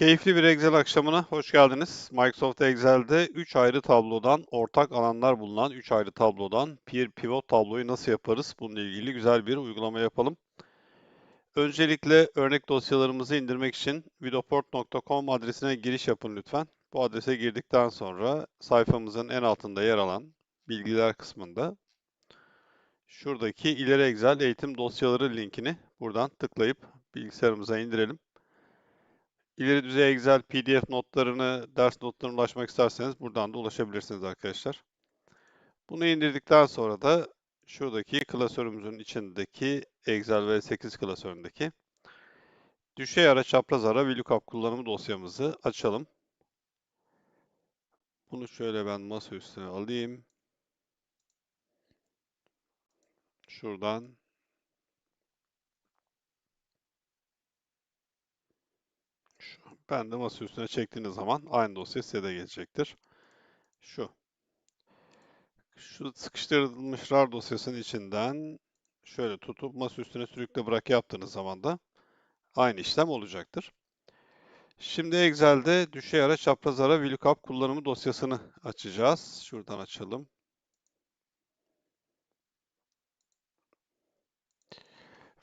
Keyifli bir Excel akşamına hoş geldiniz. Microsoft Excel'de 3 ayrı tablodan, ortak alanlar bulunan 3 ayrı tablodan bir pivot tabloyu nasıl yaparız? Bununla ilgili güzel bir uygulama yapalım. Öncelikle örnek dosyalarımızı indirmek için videoport.com adresine giriş yapın lütfen. Bu adrese girdikten sonra sayfamızın en altında yer alan bilgiler kısmında şuradaki ileri Excel eğitim dosyaları linkini buradan tıklayıp bilgisayarımıza indirelim. İleri düzey Excel PDF notlarını, ders notlarına ulaşmak isterseniz buradan da ulaşabilirsiniz arkadaşlar. Bunu indirdikten sonra da şuradaki klasörümüzün içindeki Excel V8 klasöründeki düşey ara çapraz ara VLOOKUP kullanımı dosyamızı açalım. Bunu şöyle ben masa üstüne alayım. Şuradan Ben de masa üstüne çektiğiniz zaman aynı dosya size gelecektir. Şu. Şu sıkıştırılmış RAR dosyasının içinden şöyle tutup masa üstüne sürükle bırak yaptığınız zaman da aynı işlem olacaktır. Şimdi Excel'de düşey ara çapraz ara VLOOKUP kullanımı dosyasını açacağız. Şuradan açalım.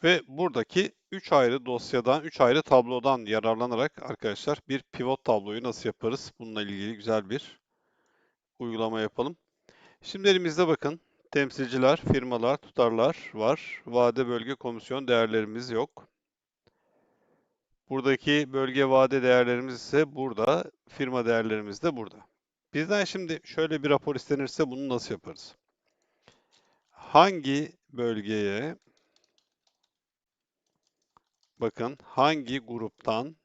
Ve buradaki 3 ayrı dosyadan, 3 ayrı tablodan yararlanarak arkadaşlar bir pivot tabloyu nasıl yaparız? Bununla ilgili güzel bir uygulama yapalım. Şimdi elimizde bakın temsilciler, firmalar, tutarlar var. Vade bölge komisyon değerlerimiz yok. Buradaki bölge vade değerlerimiz ise burada, firma değerlerimiz de burada. Bizden şimdi şöyle bir rapor istenirse bunu nasıl yaparız? Hangi bölgeye Bakın hangi gruptan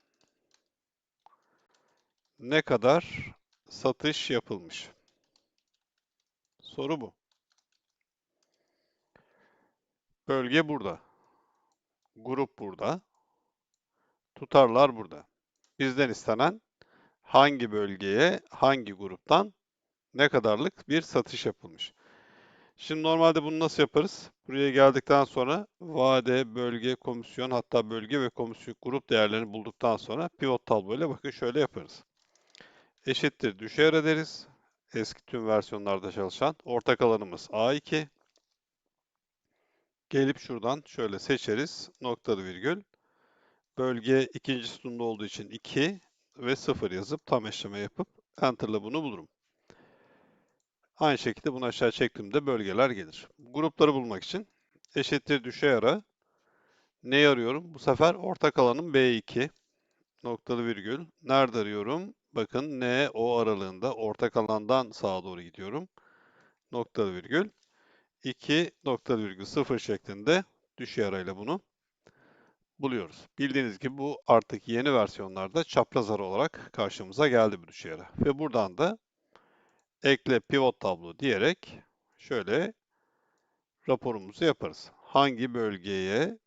ne kadar satış yapılmış? Soru bu. Bölge burada. Grup burada. Tutarlar burada. Bizden istenen hangi bölgeye, hangi gruptan ne kadarlık bir satış yapılmış. Şimdi normalde bunu nasıl yaparız? Buraya geldikten sonra vade, bölge, komisyon hatta bölge ve komisyon grup değerlerini bulduktan sonra pivot tablo ile bakın şöyle yaparız. Eşittir düşey ara deriz. Eski tüm versiyonlarda çalışan ortak alanımız A2. Gelip şuradan şöyle seçeriz. Noktalı virgül. Bölge ikinci sütunda olduğu için 2 ve 0 yazıp tam eşleme yapıp Enter'la bunu bulurum. Aynı şekilde bunu aşağı çektiğimde bölgeler gelir. Grupları bulmak için eşittir düşey ara. Ne arıyorum? Bu sefer ortak alanım B2 noktalı virgül. Nerede arıyorum? Bakın N O aralığında ortak alandan sağa doğru gidiyorum. Noktalı virgül. 2 noktalı virgül 0 şeklinde düşey arayla bunu buluyoruz. Bildiğiniz gibi bu artık yeni versiyonlarda çapraz ara olarak karşımıza geldi bu düşey ara. Ve buradan da ekle pivot tablo diyerek şöyle raporumuzu yaparız. Hangi bölgeye,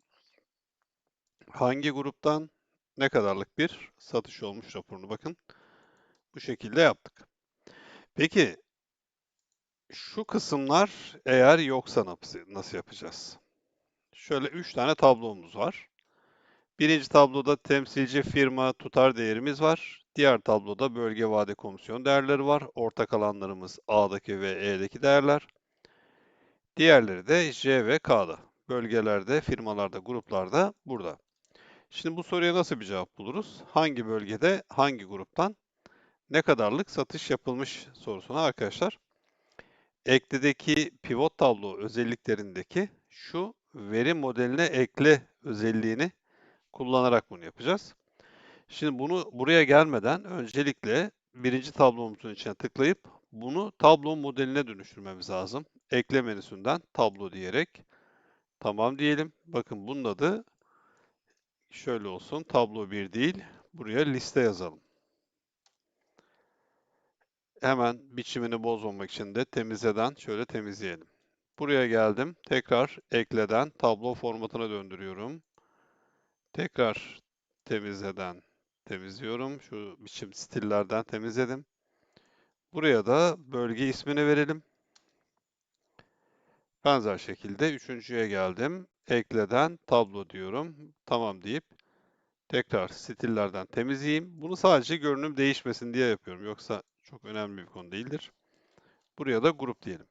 hangi gruptan ne kadarlık bir satış olmuş raporunu bakın. Bu şekilde yaptık. Peki şu kısımlar eğer yoksa nasıl yapacağız? Şöyle 3 tane tablomuz var. Birinci tabloda temsilci firma tutar değerimiz var. Diğer tabloda bölge vade komisyon değerleri var. Ortak alanlarımız A'daki ve E'deki değerler. Diğerleri de J ve K'da. Bölgelerde, firmalarda, gruplarda burada. Şimdi bu soruya nasıl bir cevap buluruz? Hangi bölgede, hangi gruptan ne kadarlık satış yapılmış sorusuna arkadaşlar. Ekledeki pivot tablo özelliklerindeki şu veri modeline ekle özelliğini kullanarak bunu yapacağız. Şimdi bunu buraya gelmeden öncelikle birinci tablomuzun içine tıklayıp bunu tablo modeline dönüştürmemiz lazım. Ekle menüsünden tablo diyerek tamam diyelim. Bakın bunun adı şöyle olsun. Tablo 1 değil. Buraya liste yazalım. Hemen biçimini bozmamak için de temizleden şöyle temizleyelim. Buraya geldim. Tekrar ekleden tablo formatına döndürüyorum. Tekrar temizleden temizliyorum. Şu biçim stillerden temizledim. Buraya da bölge ismini verelim. Benzer şekilde üçüncüye geldim. Ekleden tablo diyorum. Tamam deyip Tekrar stillerden temizleyeyim. Bunu sadece görünüm değişmesin diye yapıyorum. Yoksa çok önemli bir konu değildir. Buraya da grup diyelim.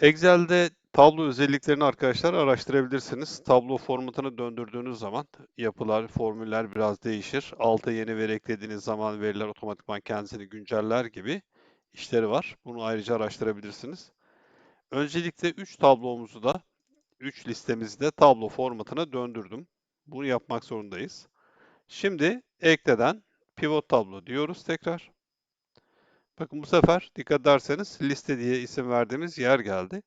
Excel'de tablo özelliklerini arkadaşlar araştırabilirsiniz. Tablo formatını döndürdüğünüz zaman yapılar, formüller biraz değişir. Alta yeni veri eklediğiniz zaman veriler otomatikman kendisini günceller gibi işleri var. Bunu ayrıca araştırabilirsiniz. Öncelikle 3 tablomuzu da 3 listemizi de tablo formatına döndürdüm. Bunu yapmak zorundayız. Şimdi ekleden pivot tablo diyoruz tekrar. Bakın bu sefer dikkat ederseniz liste diye isim verdiğimiz yer geldi.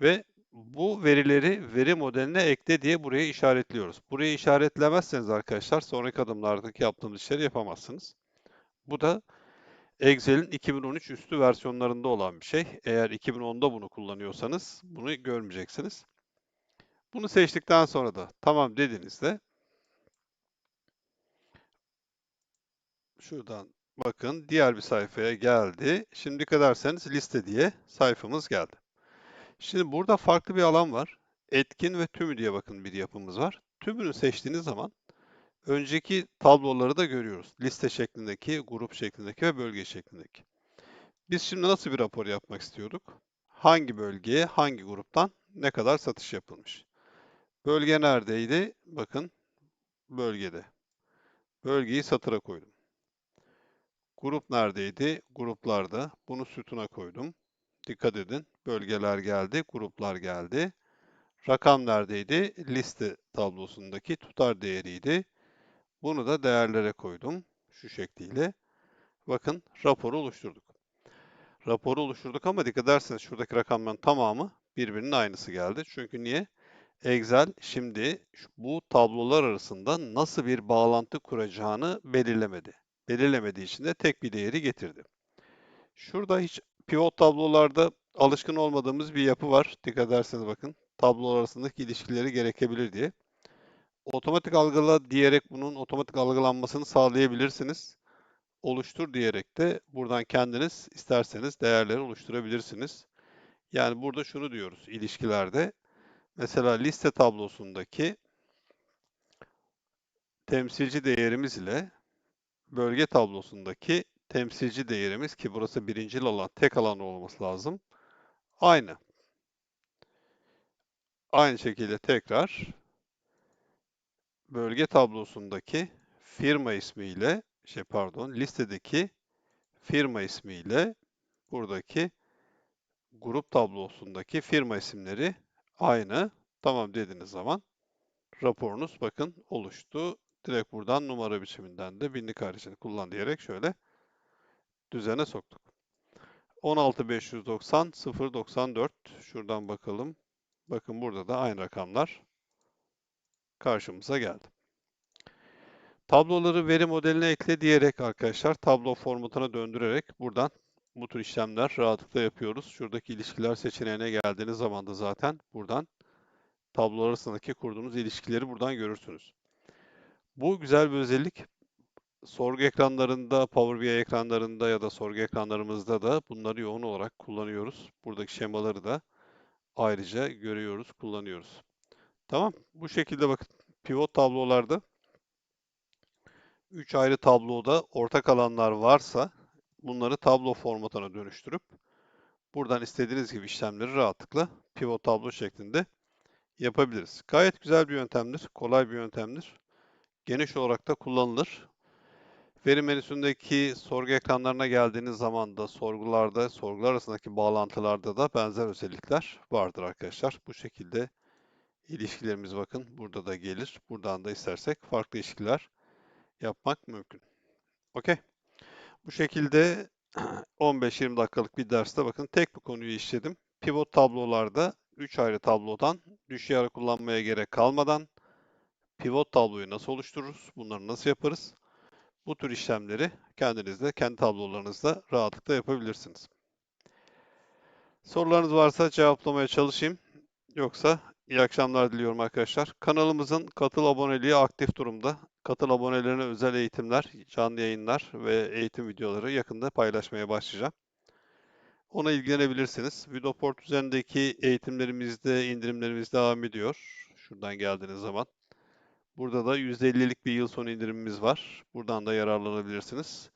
Ve bu verileri veri modeline ekle diye buraya işaretliyoruz. Buraya işaretlemezseniz arkadaşlar sonraki adımlardaki yaptığımız işleri yapamazsınız. Bu da Excel'in 2013 üstü versiyonlarında olan bir şey. Eğer 2010'da bunu kullanıyorsanız bunu görmeyeceksiniz. Bunu seçtikten sonra da tamam dediğinizde şuradan bakın diğer bir sayfaya geldi. Şimdi ederseniz liste diye sayfamız geldi. Şimdi burada farklı bir alan var. Etkin ve tümü diye bakın bir yapımız var. Tümünü seçtiğiniz zaman önceki tabloları da görüyoruz. Liste şeklindeki, grup şeklindeki ve bölge şeklindeki. Biz şimdi nasıl bir rapor yapmak istiyorduk? Hangi bölgeye, hangi gruptan ne kadar satış yapılmış? Bölge neredeydi? Bakın bölgede. Bölgeyi satıra koydum. Grup neredeydi? Gruplarda. Bunu sütuna koydum. Dikkat edin. Bölgeler geldi, gruplar geldi. Rakam neredeydi? Liste tablosundaki tutar değeriydi. Bunu da değerlere koydum. Şu şekliyle. Bakın raporu oluşturduk. Raporu oluşturduk ama dikkat ederseniz şuradaki rakamların tamamı birbirinin aynısı geldi. Çünkü niye? Excel şimdi bu tablolar arasında nasıl bir bağlantı kuracağını belirlemedi. Belirlemediği için de tek bir değeri getirdi. Şurada hiç pivot tablolarda alışkın olmadığımız bir yapı var. Dikkat ederseniz bakın tablolar arasındaki ilişkileri gerekebilir diye. Otomatik algıla diyerek bunun otomatik algılanmasını sağlayabilirsiniz. Oluştur diyerek de buradan kendiniz isterseniz değerleri oluşturabilirsiniz. Yani burada şunu diyoruz ilişkilerde. Mesela liste tablosundaki temsilci değerimiz ile bölge tablosundaki temsilci değerimiz ki burası birincil alan, tek alan olması lazım. Aynı. Aynı şekilde tekrar bölge tablosundaki firma ismiyle, şey pardon, listedeki firma ismiyle buradaki grup tablosundaki firma isimleri aynı. Tamam dediğiniz zaman raporunuz bakın oluştu. Direkt buradan numara biçiminden de binlik haricini kullan diyerek şöyle düzene soktuk. 16590 094 şuradan bakalım. Bakın burada da aynı rakamlar karşımıza geldi. Tabloları veri modeline ekle diyerek arkadaşlar tablo formatına döndürerek buradan bu tür işlemler rahatlıkla yapıyoruz. Şuradaki ilişkiler seçeneğine geldiğiniz zaman da zaten buradan tablolar arasındaki kurduğunuz ilişkileri buradan görürsünüz. Bu güzel bir özellik. Sorgu ekranlarında, Power BI ekranlarında ya da sorgu ekranlarımızda da bunları yoğun olarak kullanıyoruz. Buradaki şemaları da ayrıca görüyoruz, kullanıyoruz. Tamam, bu şekilde bakın pivot tablolarda 3 ayrı tabloda ortak alanlar varsa bunları tablo formatına dönüştürüp buradan istediğiniz gibi işlemleri rahatlıkla pivot tablo şeklinde yapabiliriz. Gayet güzel bir yöntemdir, kolay bir yöntemdir. Geniş olarak da kullanılır. Veri menüsündeki sorgu ekranlarına geldiğiniz zaman da sorgularda, sorgular arasındaki bağlantılarda da benzer özellikler vardır arkadaşlar. Bu şekilde ilişkilerimiz bakın burada da gelir. Buradan da istersek farklı ilişkiler yapmak mümkün. Okey. Bu şekilde 15-20 dakikalık bir derste bakın tek bir konuyu işledim. Pivot tablolarda 3 ayrı tablodan düşey kullanmaya gerek kalmadan pivot tabloyu nasıl oluştururuz? Bunları nasıl yaparız? Bu tür işlemleri kendiniz de kendi tablolarınızda rahatlıkla yapabilirsiniz. Sorularınız varsa cevaplamaya çalışayım. Yoksa iyi akşamlar diliyorum arkadaşlar. Kanalımızın katıl aboneliği aktif durumda. Katıl abonelerine özel eğitimler, canlı yayınlar ve eğitim videoları yakında paylaşmaya başlayacağım. Ona ilgilenebilirsiniz. Videoport üzerindeki eğitimlerimizde, indirimlerimiz devam ediyor. Şuradan geldiğiniz zaman. Burada da %50'lik bir yıl sonu indirimimiz var. Buradan da yararlanabilirsiniz.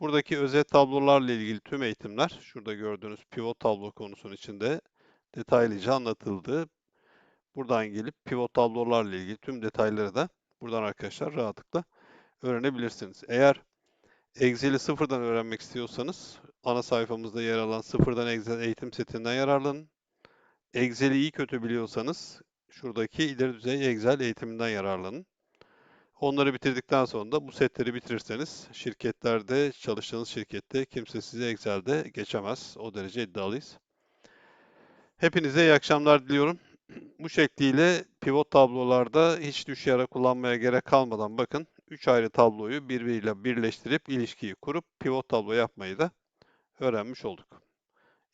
Buradaki özet tablolarla ilgili tüm eğitimler, şurada gördüğünüz pivot tablo konusunun içinde detaylıca anlatıldı. Buradan gelip pivot tablolarla ilgili tüm detayları da buradan arkadaşlar rahatlıkla öğrenebilirsiniz. Eğer Excel'i sıfırdan öğrenmek istiyorsanız ana sayfamızda yer alan sıfırdan Excel eğitim setinden yararlanın. Excel'i iyi kötü biliyorsanız şuradaki ileri düzey Excel eğitiminden yararlanın. Onları bitirdikten sonra da bu setleri bitirirseniz şirketlerde, çalıştığınız şirkette kimse size Excel'de geçemez. O derece iddialıyız. Hepinize iyi akşamlar diliyorum. Bu şekliyle pivot tablolarda hiç düş yara kullanmaya gerek kalmadan bakın 3 ayrı tabloyu birbiriyle birleştirip ilişkiyi kurup pivot tablo yapmayı da öğrenmiş olduk.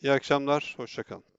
İyi akşamlar, hoşçakalın.